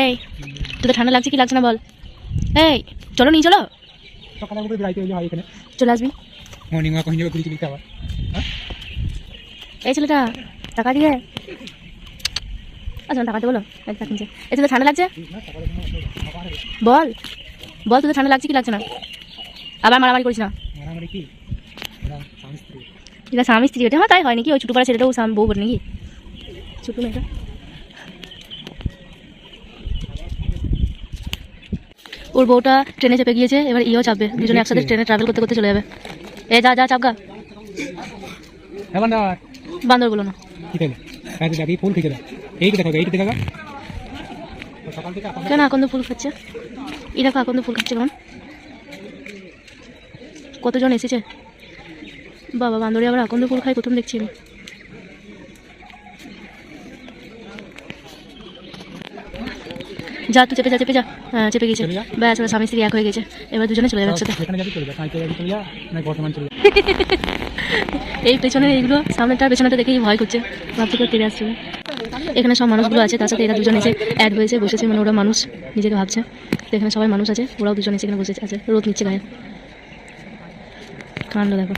এই তোদের ঠান্ডা লাগছে কি লাগছে না বল। এই চলো নিয়ে চলো। সকালে আমাকে বেড়াইতে হইলে হয় এখানে। চলে আসবি। মর্নিং ওয়াক হয়ে যাবে ঘুরি আবার। এই ছেলেটা টাকা দিয়ে। আচ্ছা টাকা দিয়ে বলো এই তোদের ঠান্ডা লাগছে? বল বল তোদের ঠান্ডা লাগছে কি লাগছে না? আবার মারামারি করিস না। মারামারি কি? ওরা স্বামী স্ত্রী। এটা স্বামী স্ত্রী ওটা হ্যাঁ তাই হয় নাকি? ওই ছোটো পাড়া ছেলেটাও বউ বলে নাকি? ছোটো মেয়েটা। ওর বউটা ট্রেনে চেপে গিয়েছে এবার ইও চাপবে। দুজনে একসাথে ট্রেনে ট্রাভেল করতে করতে চলে যাবে। এ যা যা চাপগা এবার না বান্দর। বলো না। যাবি? ফুল দেখো দেখা। কেন আকন্দ ফুল খাচ্ছে? এই দেখো আকন্দ ফুল খাচ্ছে কেমন কতজন এসেছে? বাবা বান্দরে আবার আকন্দ ফুল খাই প্রথম দেখছি আমি। যা তুই চেপে যা চেপে যা। হ্যাঁ চেপে গেছে। ব্যাস ওরা স্বামী স্ত্রী এক হয়ে গেছে। এবার দুজনে চলে যাবে একসাথে এই পেছনে এইগুলো সামনেটা পেছনেটা দেখেই ভয় করছে। ভাবছি করে তেড়ে আসছে। এখানে সব মানুষগুলো আছে তার সাথে এরা দুজন এসে অ্যাড হয়েছে বসেছে। মানে ওরা মানুষ নিজেকে ভাবছে। তো এখানে সবাই মানুষ আছে ওরাও দুজন এসে এখানে বসে আছে। রোদ নিচ্ছে গায়ে। কাণ্ড দেখো।